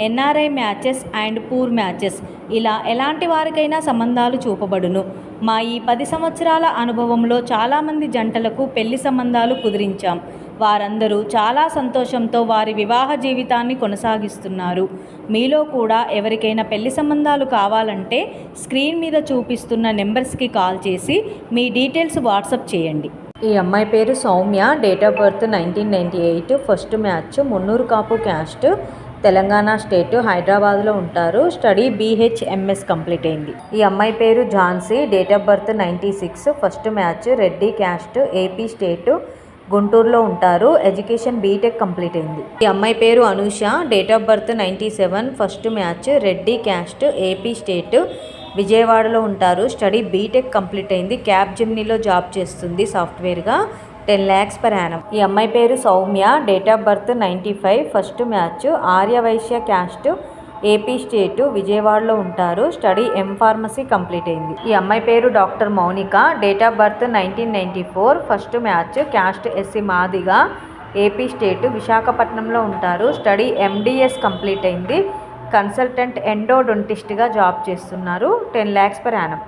NRI matches and poor matches. ఇలా ఎలాంటి వారికైనా సంబంధాలు చూపబడును. మా ఈ పది సంవత్సరాల అనుభవంలో చాలామంది జంటలకు పెళ్ళి సంబంధాలు కుదిరించాం. వారందరూ చాలా సంతోషంతో వారి వివాహ జీవితాన్ని కొనసాగిస్తున్నారు. మీలో కూడా ఎవరికైనా పెళ్ళి సంబంధాలు కావాలంటే స్క్రీన్ మీద చూపిస్తున్న నెంబర్స్కి కాల్ చేసి మీ డీటెయిల్స్ వాట్సప్ చేయండి. ఈ అమ్మాయి పేరు Sowmya. Date of birth nineteen ninety eight. First match Munnuru Kapu caste. Telangana state హైదరాబాద్లో ఉంటారు. స్టడీ బీహెచ్ఎంఎస్ కంప్లీట్ అయింది. ఈ అమ్మాయి పేరు Jhansi. Date of birth ninety six. First match Reddy caste AP state గుంటూరులో ఉంటారు. ఎడ్యుకేషన్ బీటెక్ కంప్లీట్ అయింది. ఈ అమ్మాయి పేరు Anusha. Date of birth ninety seven. First match Reddy caste AP state విజయవాడలో ఉంటారు. స్టడీ బీటెక్ కంప్లీట్ అయింది. క్యాబ్ జిమ్నీలో జాబ్ చేస్తుంది సాఫ్ట్వేర్గా. టెన్ ల్యాక్స్ పర్ యానం ఈ అమ్మాయి పేరు Sowmya. Date of birth ninety five first match Arya Vysya caste AP state విజయవాడలో ఉంటారు. స్టడీ ఎం ఫార్మసీ కంప్లీట్ అయింది. ఈ అమ్మాయి పేరు doctor Mounika. Date of birth nineteen ninety four first match caste SC Madiga AP state విశాఖపట్నంలో ఉంటారు. Study MDS complete అయింది. Consultant ఎండోడొంటిస్ట్గా జాబ్ చేస్తున్నారు. Ten lakhs per annum